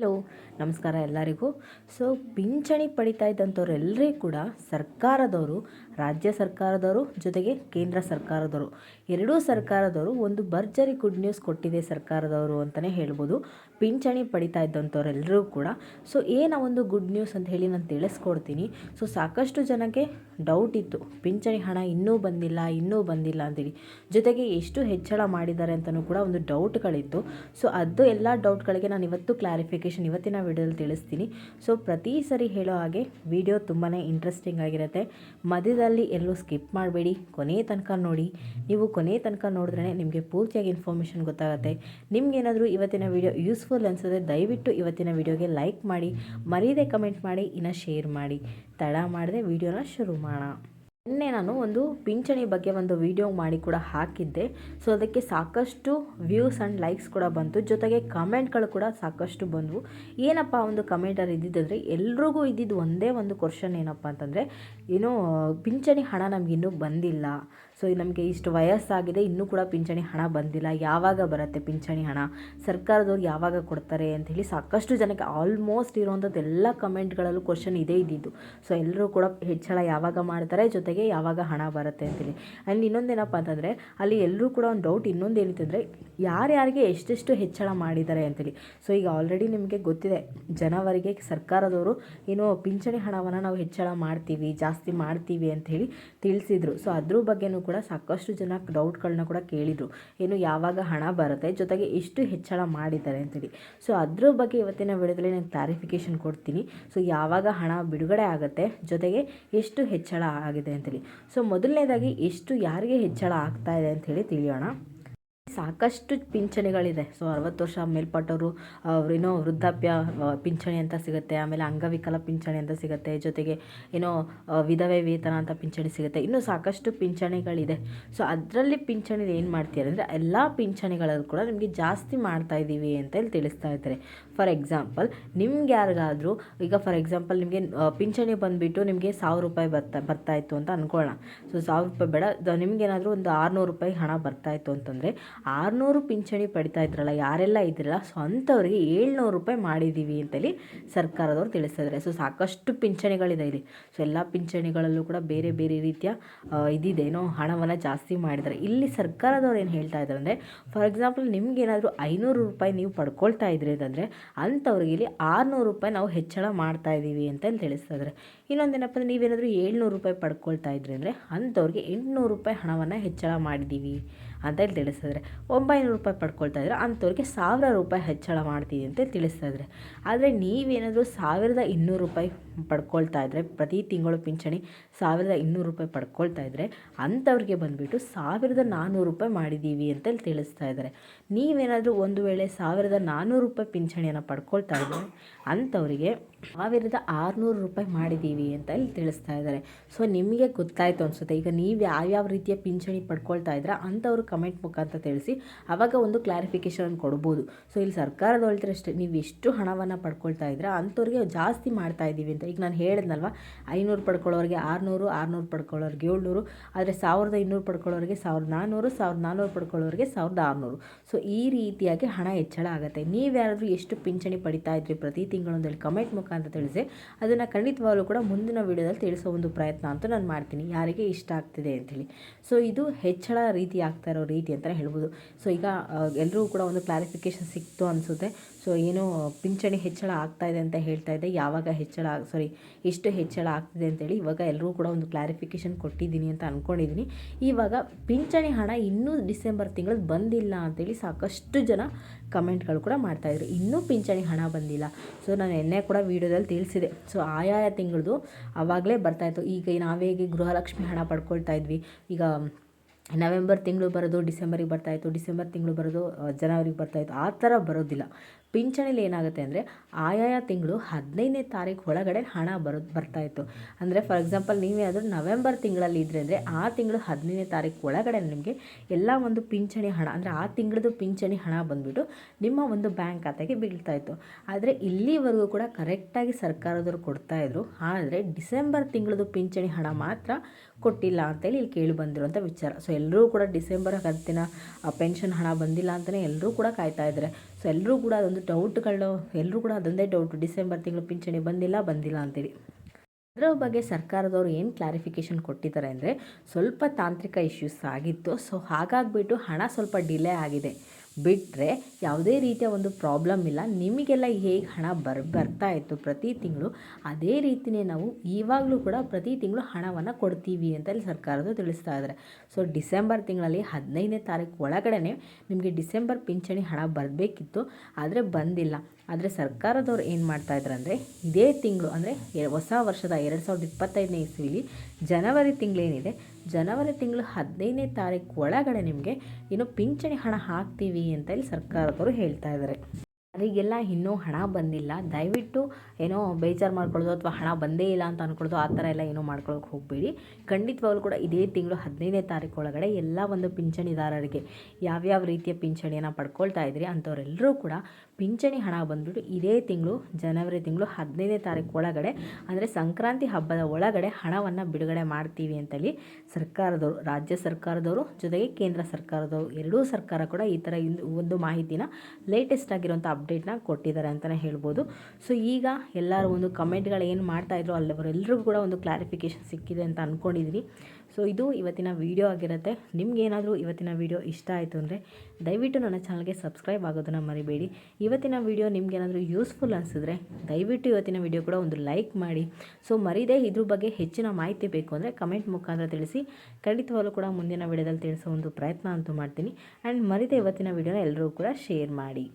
Hello, ನಮಸ್ಕಾರ ಎಲ್ಲರಿಗೂ. So, ಪಿಂಚಣಿ ಪಡಿತಾ ಇದ್ದಂಥವ್ರೆಲ್ಲರಿಗೂ ಕೂಡ ಸರ್ಕಾರದವರು, ರಾಜ್ಯ ಸರ್ಕಾರದವರು ಜೊತೆಗೆ ಕೇಂದ್ರ ಸರ್ಕಾರದವರು. ಎರಡೂ ಸರ್ಕಾರದವರು ಒಂದು ಭರ್ಜರಿ ಗುಡ್ ನ್ಯೂಸ್ ಕೊಟ್ಟಿದೆ ಸರ್ಕಾರದವರು ಅಂತಲೇ ಹೇಳ್ಬೋದು. ಪಿಂಚಣಿ ಪಡಿತಾ ಇದ್ದಂಥವ್ರೆಲ್ಲರೂ ಕೂಡ. ಸೊ, ಏನ ಒಂದು ಗುಡ್ ನ್ಯೂಸ್ ಅಂತ ಹೇಳಿ ನಾನು ತಿಳಿಸ್ಕೊಡ್ತೀನಿ. ಸೊ, ಸಾಕಷ್ಟು ಜನಕ್ಕೆ ಡೌಟ್ ಇತ್ತು. ಪಿಂಚಣಿ ಹಣ ಇನ್ನೂ ಬಂದಿಲ್ಲ ಇನ್ನೂ ಬಂದಿಲ್ಲ ಅಂತೇಳಿ. ಜೊತೆಗೆ ಎಷ್ಟು ಹೆಚ್ಚಳ ಮಾಡಿದ್ದಾರೆ ಅಂತಲೂ ಕೂಡ ಒಂದು ಡೌಟ್ಗಳಿತ್ತು ಸೊ, ಅದು ಎಲ್ಲ ಡೌಟ್ಗಳಿಗೆ ನಾನು ಇವತ್ತು ಇವತ್ತಿನ ವಿಡಿಯೋದಲ್ಲಿ ತಿಳಿಸ್ತೀನಿ. ಸೊ ಪ್ರತಿ ಸರಿ ಹೇಳೋ ಹಾಗೆ ವಿಡಿಯೋ ತುಂಬಾ ಇಂಟ್ರೆಸ್ಟಿಂಗ್ ಆಗಿರುತ್ತೆ. ಮಧ್ಯದಲ್ಲಿ ಎಲ್ಲೂ ಸ್ಕಿಪ್ ಮಾಡಬೇಡಿ. ಕೊನೆ ತನಕ ನೋಡಿ. ನೀವು ಕೊನೆ ತನಕ ನೋಡಿದ್ರೆ ನಿಮಗೆ ಪೂರ್ತಿಯಾಗಿ ಇನ್ಫಾರ್ಮೇಷನ್ ಗೊತ್ತಾಗುತ್ತೆ. ನಿಮ್ಗೇನಾದರೂ ಇವತ್ತಿನ ವಿಡಿಯೋ ಯೂಸ್ಫುಲ್ ಅನಿಸಿದ್ರೆ ದಯವಿಟ್ಟು ಇವತ್ತಿನ ವಿಡಿಯೋಗೆ ಲೈಕ್ ಮಾಡಿ, ಮರೀದೆ ಕಮೆಂಟ್ ಮಾಡಿ, ಇನ್ನು ಶೇರ್ ಮಾಡಿ. ತಡ ಮಾಡದೆ ವಿಡಿಯೋನ ಶುರು ಮಾಡೋಣ. ನಿನ್ನೆ ನಾನು ಒಂದು ಪಿಂಚಣಿ ಬಗ್ಗೆ ಒಂದು ವಿಡಿಯೋ ಮಾಡಿ ಕೂಡ ಹಾಕಿದ್ದೆ. ಸೊ ಅದಕ್ಕೆ ಸಾಕಷ್ಟು ವ್ಯೂಸ್ ಆ್ಯಂಡ್ ಲೈಕ್ಸ್ ಕೂಡ ಬಂತು. ಜೊತೆಗೆ ಕಮೆಂಟ್ಗಳು ಕೂಡ ಸಾಕಷ್ಟು ಬಂದವು. ಏನಪ್ಪ ಒಂದು ಕಮೆಂಟಲ್ಲಿ ಇದ್ದಿದ್ದಂದರೆ, ಎಲ್ರಿಗೂ ಇದ್ದಿದ್ದು ಒಂದೇ ಒಂದು ಕ್ವಶನ್ ಏನಪ್ಪ ಅಂತಂದರೆ, ಏನೋ, ಪಿಂಚಣಿ ಹಣ ನಮ್ಗೆ ಇನ್ನೂ ಬಂದಿಲ್ಲ. ಸೊ ನಮಗೆ ಇಷ್ಟು ವಯಸ್ಸಾಗಿದೆ, ಇನ್ನೂ ಕೂಡ ಪಿಂಚಣಿ ಹಣ ಬಂದಿಲ್ಲ. ಯಾವಾಗ ಬರುತ್ತೆ ಪಿಂಚಣಿ ಹಣ? ಸರ್ಕಾರದವ್ರು ಯಾವಾಗ ಕೊಡ್ತಾರೆ ಅಂತ ಹೇಳಿ ಸಾಕಷ್ಟು ಜನಕ್ಕೆ ಆಲ್ಮೋಸ್ಟ್ ಇರೋವಂಥದ್ದು ಎಲ್ಲ ಕಮೆಂಟ್ಗಳಲ್ಲೂ ಕ್ವಶನ್ ಇದೇ ಇದ್ದಿದ್ದು. ಸೊ ಎಲ್ಲರೂ ಕೂಡ ಹೆಚ್ಚಳ ಯಾವಾಗ ಮಾಡ್ತಾರೆ? ಜೊತೆಗೆ ಯಾವಾಗ ಹಣ ಬರುತ್ತೆ ಅಂತೇಳಿ ಆ್ಯಂಡ್ ಇನ್ನೊಂದೇನಪ್ಪ ಅಂತಂದರೆ, ಅಲ್ಲಿ ಎಲ್ಲರೂ ಕೂಡ ಒಂದು ಡೌಟ್ ಇನ್ನೊಂದು ಏನಿತ್ತಂದರೆ ಯಾರ್ಯಾರಿಗೆ ಎಷ್ಟೆಷ್ಟು ಹೆಚ್ಚಳ ಮಾಡಿದ್ದಾರೆ ಅಂತೇಳಿ ಸೊ ಈಗ ಆಲ್ರೆಡಿ ನಿಮಗೆ ಗೊತ್ತಿದೆ, ಜನವರಿಗೆ ಸರ್ಕಾರದವರು ಏನು ಪಿಂಚಣಿ ಹಣವನ್ನು ನಾವು ಹೆಚ್ಚಳ ಮಾಡ್ತೀವಿ, ಜಾಸ್ತಿ ಮಾಡ್ತೀವಿ ಅಂತ ಹೇಳಿ ತಿಳಿಸಿದ್ರು. ಸೊ ಅದ್ರ ಬಗ್ಗೆನೂ ಕೂಡ ಸಾಕಷ್ಟು ಜನ ಡೌಟ್ಗಳನ್ನ ಕೂಡ ಕೇಳಿದರು. ಏನು ಯಾವಾಗ ಹಣ ಬರುತ್ತೆ, ಜೊತೆಗೆ ಎಷ್ಟು ಹೆಚ್ಚಳ ಮಾಡಿದ್ದಾರೆ ಅಂತೇಳಿ ಸೊ ಅದ್ರ ಬಗ್ಗೆ ಇವತ್ತಿನ ವಿಡಿಯೋದಲ್ಲಿ ನಾನು ಕ್ಲಾರಿಫಿಕೇಶನ್ ಕೊಡ್ತೀನಿ. ಸೊ ಯಾವಾಗ ಹಣ ಬಿಡುಗಡೆ ಆಗುತ್ತೆ, ಜೊತೆಗೆ ಎಷ್ಟು ಹೆಚ್ಚಳ ಆಗಿದೆ ಅಂತೇಳಿ. ಸೊ ಮೊದಲನೇದಾಗಿ ಎಷ್ಟು ಯಾರಿಗೆ ಹೆಚ್ಚಳ ಆಗ್ತಾ ಇದೆ ಅಂಥೇಳಿ ತಿಳಿಯೋಣ. ಸಾಕಷ್ಟು ಪಿಂಚಣಿಗಳಿದೆ. ಸೊ, ಅರವತ್ತು ವರ್ಷ ಮೇಲ್ಪಟ್ಟವರು ಏನೋ ವೃದ್ಧಾಪ್ಯ ಪಿಂಚಣಿ ಅಂತ ಸಿಗುತ್ತೆ, ಆಮೇಲೆ ಅಂಗವಿಕಲ ಪಿಂಚಣಿ ಅಂತ ಸಿಗುತ್ತೆ, ಜೊತೆಗೆ ಏನೋ ವಿಧವೆ ವೇತನ ಅಂತ ಪಿಂಚಣಿ ಸಿಗುತ್ತೆ. ಇನ್ನೂ ಸಾಕಷ್ಟು ಪಿಂಚಣಿಗಳಿದೆ. ಸೊ, ಅದರಲ್ಲಿ ಪಿಂಚಣಿ ಏನು ಮಾಡ್ತೀರ ಅಂದರೆ, ಎಲ್ಲ ಪಿಂಚಣಿಗಳಲ್ಲೂ ಕೂಡ ನಿಮಗೆ ಜಾಸ್ತಿ ಮಾಡ್ತಾ ಇದ್ದೀವಿ ಅಂತ ಹೇಳಿ ತಿಳಿಸ್ತಾ ಇದ್ದಾರೆ. ಫಾರ್ ಎಕ್ಸಾಂಪಲ್, ನಿಮ್ಗೆ ಯಾರಿಗಾದರೂ, ಈಗ ಫಾರ್ ಎಕ್ಸಾಂಪಲ್ ನಿಮಗೆ ಪಿಂಚಣಿ ಬಂದುಬಿಟ್ಟು ನಿಮಗೆ ಸಾವಿರ ರೂಪಾಯಿ ಬರ್ತಾ ಬರ್ತಾಯಿತ್ತು ಅಂತ ಅಂದ್ಕೊಳ್ಳೋಣ ಸೊ, ಸಾವಿರ ರೂಪಾಯಿ ಬೇಡ ನಿಮಗೇನಾದರೂ ಒಂದು ಆರುನೂರು ರೂಪಾಯಿ ಹಣ ಬರ್ತಾಯಿತ್ತು ಅಂತಂದರೆ ಆರುನೂರು ಪಿಂಚಣಿ ಪಡಿತಾ ಇದ್ರಲ್ಲ, ಯಾರೆಲ್ಲ ಇದ್ರಲ್ಲ ಸೊ ಅಂಥವ್ರಿಗೆ ಏಳ್ನೂರು ರೂಪಾಯಿ ಮಾಡಿದ್ದೀವಿ ಅಂತೇಳಿ ಸರ್ಕಾರದವ್ರು ತಿಳಿಸಿದ್ದಾರೆ. ಸೊ ಸಾಕಷ್ಟು ಪಿಂಚಣಿಗಳಿದೆ ಇಲ್ಲಿ. ಸೊ ಎಲ್ಲ ಪಿಂಚಣಿಗಳಲ್ಲೂ ಕೂಡ ಬೇರೆ ಬೇರೆ ರೀತಿಯ ಇದಿದೆ ಏನೋ ಹಣವನ್ನು ಜಾಸ್ತಿ ಮಾಡಿದ್ದಾರೆ. ಇಲ್ಲಿ ಸರ್ಕಾರದವ್ರು ಏನು ಹೇಳ್ತಾ ಇದ್ದಾರೆ ಅಂದರೆ ಫಾರ್ ಎಕ್ಸಾಂಪಲ್ ನಿಮ್ಗೇನಾದರೂ ಐನೂರು ರೂಪಾಯಿ ನೀವು ಪಡ್ಕೊಳ್ತಾ ಇದ್ರಿ ಅಂತಂದರೆ, ಅಂಥವ್ರಿಗೆ ಇಲ್ಲಿ ಆರುನೂರು ರೂಪಾಯಿ ನಾವು ಹೆಚ್ಚಳ ಮಾಡ್ತಾ ಇದ್ದೀವಿ ಅಂತ ತಿಳಿಸ್ತಾ ಇದ್ದಾರೆ. ಇನ್ನೊಂದೇನಪ್ಪ ಅಂದರೆ, ನೀವೇನಾದರೂ ಏಳ್ನೂರು ರೂಪಾಯಿ ಪಡ್ಕೊಳ್ತಾ ಇದ್ರಿ ಅಂದರೆ, ಅಂಥವ್ರಿಗೆ ಎಂಟುನೂರು ರೂಪಾಯಿ ಹಣವನ್ನು ಹೆಚ್ಚಳ ಮಾಡಿದ್ದೀವಿ. ಅಂತ ಹೇಳಿ ತಿಳಿಸಿದ್ರೆ ಒಂಬೈನೂರು ರೂಪಾಯಿ ಪಡ್ಕೊಳ್ತಾ ಇದ್ರೆ. ಅಂಥವ್ರಿಗೆ ಸಾವಿರ ರೂಪಾಯಿ ಹೆಚ್ಚಳ ಮಾಡ್ತೀವಿ ಅಂತ ತಿಳಿಸ್ತಾ ಇದ್ದಾರೆ ಆದರೆ ನೀವೇನಾದರೂ ಸಾವಿರದ ಇನ್ನೂರು ರೂಪಾಯಿ ಪಡ್ಕೊಳ್ತಾ ಇದ್ದರೆ ಪ್ರತಿ ತಿಂಗಳು ಪಿಂಚಣಿ ಸಾವಿರದ ಇನ್ನೂರು ರೂಪಾಯಿ ಪಡ್ಕೊಳ್ತಾ ಇದ್ದರೆ ಅಂಥವ್ರಿಗೆ ಬಂದುಬಿಟ್ಟು ಸಾವಿರದ ನಾನ್ನೂರು ರೂಪಾಯಿ ಮಾಡಿದ್ದೀವಿ ಅಂತೇಳಿ ತಿಳಿಸ್ತಾ ಇದ್ದಾರೆ. ನೀವೇನಾದರೂ ಒಂದು ವೇಳೆ ಸಾವಿರದ ನಾನ್ನೂರು ರೂಪಾಯಿ ಪಿಂಚಣಿಯನ್ನು ಪಡ್ಕೊಳ್ತಾ ಇದ್ದರೆ ಅಂಥವರಿಗೆ ಸಾವಿರದ ಆರುನೂರು ರೂಪಾಯಿ ಮಾಡಿದ್ದೀವಿ ಅಂತ ಇಲ್ಲಿ ತಿಳಿಸ್ತಾ ಇದ್ದಾರೆ. ಸೊ ನಿಮಗೆ ಗೊತ್ತಾಯಿತು ಅನಿಸುತ್ತೆ. ಈಗ ನೀವು ಯಾವ್ಯಾವ ರೀತಿಯ ಪಿಂಚಣಿ ಪಡ್ಕೊಳ್ತಾ ಇದ್ರೆ, ಅಂಥವ್ರು ಕಮೆಂಟ್ ಮುಖಾಂತರ ತಿಳಿಸಿ ಆವಾಗ ಒಂದು ಕ್ಲಾರಿಫಿಕೇಷನ್ ಕೊಡ್ಬೋದು. ಸೊ ಇಲ್ಲಿ ಸರ್ಕಾರದ ಅಷ್ಟೇ, ನೀವು ಎಷ್ಟು ಹಣವನ್ನು ಪಡ್ಕೊಳ್ತಾ ಇದ್ದೀರಾ, ಅಂಥವ್ರಿಗೆ ಜಾಸ್ತಿ ಮಾಡ್ತಾ ಇದ್ದೀವಿ ಅಂತ. ಈಗ ನಾನು ಹೇಳಿದ್ನಲ್ವ, ಐನೂರು ಪಡ್ಕೊಳ್ಳೋರಿಗೆ ಆರುನೂರು ಆರುನೂರು ಪಡ್ಕೊಳ್ಳೋರಿಗೆ ಏಳ್ನೂರು, ಆದರೆ ಸಾವಿರದ ಇನ್ನೂರು ಪಡ್ಕೊಳ್ಳೋರಿಗೆ ಸಾವಿರದ ನಾನ್ನೂರು ಸಾವಿರದ ನಾನ್ನೂರು ಪಡ್ಕೊಳ್ಳೋರಿಗೆ ಸಾವಿರದ ಆರುನೂರು. ಸೊ ಈ ರೀತಿಯಾಗಿ ಹಣ ಹೆಚ್ಚಳ ಆಗುತ್ತೆ. ನೀವ್ಯಾರಾದರೂ ಎಷ್ಟು ಪಿಂಚಣಿ ಪಡಿತಾ ಇದ್ರಿ ಪ್ರತಿ ತಿಂಗಳು ಅಂತೇಳಿ ಕಮೆಂಟ್ ಮುಖಾಂತರ ತಿಳಿಸಿ, ಅದನ್ನು ಖಂಡಿತವಾಗಲೂ ಕೂಡ ಮುಂದಿನ ವಿಡಿಯೋದಲ್ಲಿ ತಿಳಿಸೋ ಒಂದು ಪ್ರಯತ್ನ ಅಂತೂ ನಾನು ಮಾಡ್ತೀನಿ. ಯಾರಿಗೆ ಇಷ್ಟ ಆಗ್ತಿದೆ ಅಂಥೇಳಿ ಸೊ ಇದು ಹೆಚ್ಚಳ ರೀತಿ ಆಗ್ತಾ ರೀತಿ ಅಂತಲೇ ಹೇಳ್ಬೋದು. ಸೊ ಈಗ ಎಲ್ಲರೂ ಕೂಡ ಒಂದು ಕ್ಲಾರಿಫಿಕೇಷನ್ ಸಿಕ್ತು ಅನಿಸುತ್ತೆ. ಸೊ ಏನು ಪಿಂಚಣಿ ಹೆಚ್ಚಳ ಆಗ್ತಾ ಇದೆ ಅಂತ ಹೇಳ್ತಾ ಇದ್ದೆ. ಯಾವಾಗ ಹೆಚ್ಚಳ ಸಾರಿ ಎಷ್ಟು ಹೆಚ್ಚಳ ಆಗ್ತಿದೆ ಅಂತೇಳಿ ಇವಾಗ ಎಲ್ಲರೂ ಕೂಡ ಒಂದು ಕ್ಲಾರಿಫಿಕೇಷನ್ ಕೊಟ್ಟಿದ್ದೀನಿ ಅಂತ ಅಂದ್ಕೊಂಡಿದ್ದೀನಿ ಇವಾಗ ಪಿಂಚಣಿ ಹಣ ಇನ್ನೂ ಡಿಸೆಂಬರ್ ತಿಂಗಳು ಬಂದಿಲ್ಲ ಅಂತೇಳಿ ಸಾಕಷ್ಟು ಜನ ಕಮೆಂಟ್ಗಳು ಕೂಡ ಮಾಡ್ತಾಯಿದ್ರು ಇನ್ನೂ ಪಿಂಚಣಿ ಹಣ ಬಂದಿಲ್ಲ. ಸೊ ನಾನು ಎನ್ನೆ ಕೂಡ ವೀಡಿಯೋದಲ್ಲಿ ತಿಳಿಸಿದೆ. ಸೊ ಆಯಾಯ ತಿಂಗಳದು ಆವಾಗಲೇ ಬರ್ತಾಯಿತ್ತು ಈಗ ನಾವೇಗೆ ಗೃಹಲಕ್ಷ್ಮಿ ಹಣ ಪಡ್ಕೊಳ್ತಾ ಇದ್ವಿ, ಈಗ ನವೆಂಬರ್ ತಿಂಗಳು ಬರೋದು, ಡಿಸೆಂಬರಿಗೆ ಬರ್ತಾಯಿತ್ತು ಡಿಸೆಂಬರ್ ತಿಂಗಳು ಬರೋದು ಜನವರಿಗೆ ಬರ್ತಾಯಿತ್ತು ಆ ಥರ ಬರೋದಿಲ್ಲ. ಪಿಂಚಣಿಲಿ ಏನಾಗುತ್ತೆ ಅಂದರೆ, ಆಯಾಯ ತಿಂಗಳು ಹದಿನೈದನೇ ತಾರೀಕು ಒಳಗಡೆ ಹಣ ಬರೋದು ಬರ್ತಾಯಿತ್ತು ಅಂದರೆ ಫಾರ್ ಎಕ್ಸಾಂಪಲ್ ನೀವೇನಾದರೂ ನವೆಂಬರ್ ತಿಂಗಳಲ್ಲಿ ಇದ್ದರೆ ಅಂದರೆ, ಆ ತಿಂಗಳು ಹದಿನೈದನೇ ತಾರೀಕು ಒಳಗಡೆ ನಿಮಗೆ ಎಲ್ಲ ಒಂದು ಪಿಂಚಣಿ ಹಣ, ಅಂದರೆ ಆ ತಿಂಗಳದು ಪಿಂಚಣಿ ಹಣ ಬಂದುಬಿಟ್ಟು ನಿಮ್ಮ ಒಂದು ಬ್ಯಾಂಕ್ ಖಾತೆಗೆ ಬೀಳ್ತಾಯಿತ್ತು ಆದರೆ, ಇಲ್ಲಿವರೆಗೂ ಕೂಡ ಕರೆಕ್ಟಾಗಿ ಸರ್ಕಾರದವರು ಕೊಡ್ತಾಯಿದ್ರು ಆದರೆ, ಡಿಸೆಂಬರ್ ತಿಂಗಳದು ಪಿಂಚಣಿ ಹಣ ಮಾತ್ರ ಕೊಟ್ಟಿಲ್ಲ ಅಂತೇಳಿ ಇಲ್ಲಿ ಕೇಳಿ ಬಂದಿರುವಂಥ ವಿಚಾರ. ಸೊ ಎಲ್ಲರೂ ಕೂಡ ಡಿಸೆಂಬರ್ ಕಂತಿನ ಪೆನ್ಷನ್ ಹಣ ಬಂದಿಲ್ಲ ಅಂತಲೇ ಎಲ್ಲರೂ ಕೂಡ ಕಾಯ್ತಾ ಇದ್ದಾರೆ. ಸೊ ಎಲ್ಲರೂ ಕೂಡ ಅದೊಂದು ಡೌಟ್ಗಳು ಎಲ್ಲರೂ ಕೂಡ ಅದೊಂದೇ ಡೌಟ್ ಡಿಸೆಂಬರ್ ತಿಂಗಳು ಪಿಂಚಣಿ ಬಂದಿಲ್ಲ ಬಂದಿಲ್ಲ ಅಂತೇಳಿ ಅದರ ಬಗ್ಗೆ ಸರ್ಕಾರದವರು ಏನು ಕ್ಲಾರಿಫಿಕೇಷನ್ ಕೊಟ್ಟಿದ್ದಾರೆ ಅಂದರೆ ಸ್ವಲ್ಪ ತಾಂತ್ರಿಕ ಇಶ್ಯೂಸ್ ಆಗಿತ್ತು. ಸೊ ಹಾಗಾಗಿಬಿಟ್ಟು ಹಣ ಸ್ವಲ್ಪ ಡಿಲೇ ಆಗಿದೆ. ಬಿಟ್ಟರೆ ಯಾವುದೇ ರೀತಿಯ ಒಂದು ಪ್ರಾಬ್ಲಮ್ ಇಲ್ಲ. ನಿಮಗೆಲ್ಲ ಹೇಗೆ ಹಣ ಬರ್, ಬರ್ತಾ ಇತ್ತು ಪ್ರತಿ ತಿಂಗಳು, ಅದೇ ರೀತಿಯೇ ನಾವು ಇವಾಗಲೂ ಕೂಡ ಪ್ರತಿ ತಿಂಗಳು ಹಣವನ್ನು ಕೊಡ್ತೀವಿ ಅಂತ ಇಲ್ಲಿ ಸರ್ಕಾರದವರು ತಿಳಿಸ್ತಾ ಇದ್ದಾರೆ ಸೊ ಡಿಸೆಂಬರ್ ತಿಂಗಳಲ್ಲಿ ಹದಿನೈದನೇ ತಾರೀಕು ಒಳಗಡೆ ನಿಮಗೆ ಡಿಸೆಂಬರ್ ಪಿಂಚಣಿ ಹಣ ಬರಬೇಕಿತ್ತು. ಆದರೆ ಬಂದಿಲ್ಲ. ಆದರೆ ಸರ್ಕಾರದವ್ರು ಏನು ಮಾಡ್ತಾ ಅಂದರೆ ಇದೇ ತಿಂಗಳು ಅಂದರೆ ಹೊಸ ವರ್ಷದ ಎರಡು ಸಾವಿರದ ಇಪ್ಪತ್ತೈದನೇ ಇಸ್ವಿಲಿ ಜನವರಿ ತಿಂಗಳೇನಿದೆ ಜನವರಿ ತಿಂಗಳು ಹದಿನೈದನೇ ತಾರೀಕು ಒಳಗಡೆ ನಿಮಗೆ ಏನು ಪಿಂಚಣಿ ಹಣ ಹಾಕ್ತೀವಿ ಅಂತ ಇಲ್ಲಿ ಸರ್ಕಾರದವರು ಹೇಳ್ತಾ ಇದ್ದಾರೆ ಅವರಿಗೆಲ್ಲ ಇನ್ನೂ ಹಣ ಬಂದಿಲ್ಲ. ದಯವಿಟ್ಟು ಏನೋ ಬೇಜಾರು ಮಾಡ್ಕೊಳ್ಳೋದು ಅಥವಾ ಹಣ ಬಂದೇ ಇಲ್ಲ ಅಂತ ಅಂದ್ಕೊಳ್ಳೋದು ಆ ಥರ ಎಲ್ಲ ಏನೂ ಮಾಡ್ಕೊಳ್ಳೋಕೆ ಹೋಗಬೇಡಿ. ಖಂಡಿತವಾಗ್ಲೂ ಕೂಡ ಇದೇ ತಿಂಗಳು ಹದಿನೈದನೇ ತಾರೀಕು ಒಳಗಡೆ ಎಲ್ಲ ಒಂದು ಪಿಂಚಣಿದಾರರಿಗೆ ಯಾವ್ಯಾವ ರೀತಿಯ ಪಿಂಚಣಿಯನ್ನು ಪಡ್ಕೊಳ್ತಾ ಇದ್ರಿ ಅಂಥವರೆಲ್ಲರೂ ಕೂಡ ಪಿಂಚಣಿ ಹಣ ಬಂದ್ಬಿಟ್ಟು ಇದೇ ತಿಂಗಳು ಜನವರಿ ತಿಂಗಳು ಹದಿನೈದನೇ ತಾರೀಕು ಒಳಗಡೆ ಅಂದರೆ ಸಂಕ್ರಾಂತಿ ಹಬ್ಬದ ಒಳಗಡೆ ಹಣವನ್ನು ಬಿಡುಗಡೆ ಮಾಡ್ತೀವಿ ಅಂತೇಳಿ ಸರ್ಕಾರದವರು, ರಾಜ್ಯ ಸರ್ಕಾರದವರು ಜೊತೆಗೆ ಕೇಂದ್ರ ಸರ್ಕಾರದವರು ಎರಡೂ ಸರ್ಕಾರ ಕೂಡ ಈ ಥರ ಒಂದು ಮಾಹಿತಿನ ಲೇಟೆಸ್ಟ್ ಆಗಿರುವಂಥ ಅಪ್ಡೇಟ್ನ ಕೊಟ್ಟಿದ್ದಾರೆ ಅಂತಲೇ ಹೇಳ್ಬೋದು. ಸೊ ಈಗ ಎಲ್ಲರೂ ಒಂದು ಕಮೆಂಟ್ಗಳು ಏನು ಮಾಡ್ತಾಯಿದ್ರು ಅಲ್ಲಿವರೆಲ್ಲರಿಗೂ ಕೂಡ ಒಂದು ಕ್ಲಾರಿಫಿಕೇಷನ್ ಸಿಕ್ಕಿದೆ ಅಂತ ಅಂದ್ಕೊಂಡಿದ್ದೀನಿ ಸೊ ಇದು ಇವತ್ತಿನ ವೀಡಿಯೋ ಆಗಿರುತ್ತೆ. ನಿಮಗೇನಾದರೂ ಇವತ್ತಿನ ವೀಡಿಯೋ ಇಷ್ಟ ಆಯಿತು ಅಂದರೆ ದಯವಿಟ್ಟು ನನ್ನ ಚಾನಲ್ಗೆ ಸಬ್ಸ್ಕ್ರೈಬ್ ಆಗೋದನ್ನು ಮರಿಬೇಡಿ. ಇವತ್ತಿನ ವೀಡಿಯೋ ನಿಮಗೇನಾದರೂ ಯೂಸ್ಫುಲ್ ಅನಿಸಿದ್ರೆ ದಯವಿಟ್ಟು ಇವತ್ತಿನ ವೀಡಿಯೋ ಕೂಡ ಒಂದು ಲೈಕ್ ಮಾಡಿ. ಸೊ ಮರಿದೇ ಇದ್ರ ಬಗ್ಗೆ ಹೆಚ್ಚಿನ ಮಾಹಿತಿ ಬೇಕು ಅಂದರೆ ಕಮೆಂಟ್ ಮುಖಾಂತರ ತಿಳಿಸಿ. ಖಂಡಿತವಾಗಲೂ ಕೂಡ ಮುಂದಿನ ವೀಡಿಯೋದಲ್ಲಿ ತಿಳಿಸೋ ಒಂದು ಪ್ರಯತ್ನ ಅಂತೂ ಮಾಡ್ತೀನಿ. ಆ್ಯಂಡ್ ಮರಿದೇ ಇವತ್ತಿನ ವೀಡಿಯೋನ ಎಲ್ಲರೂ ಕೂಡ ಶೇರ್ ಮಾಡಿ.